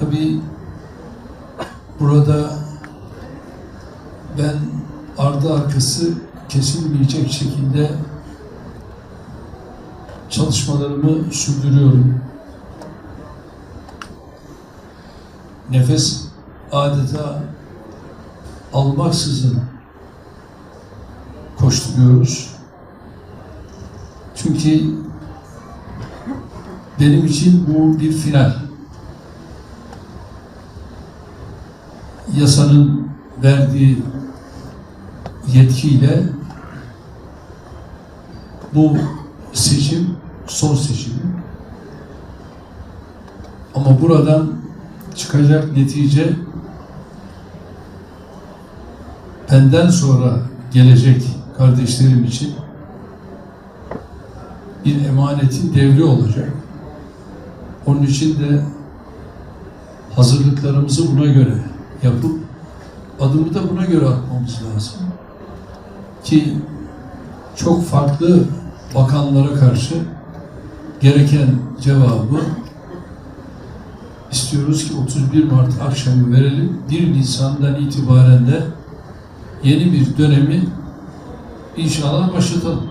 Tabii burada ben ardı arkası kesilmeyecek şekilde çalışmalarımı sürdürüyorum. Nefes adeta almaksızın koşturuyoruz. Çünkü benim için bu bir final. Yasanın verdiği yetkiyle bu seçim son seçim. Ama buradan çıkacak netice benden sonra gelecek kardeşlerim için bir emanetin devri olacak. Onun için de hazırlıklarımızı buna göre yapıp adımı da buna göre atmamız lazım. Ki çok farklı bakanlara karşı gereken cevabı istiyoruz ki 31 Mart akşamı verelim. 1 Nisan'dan itibaren de yeni bir dönemi inşallah başlatalım.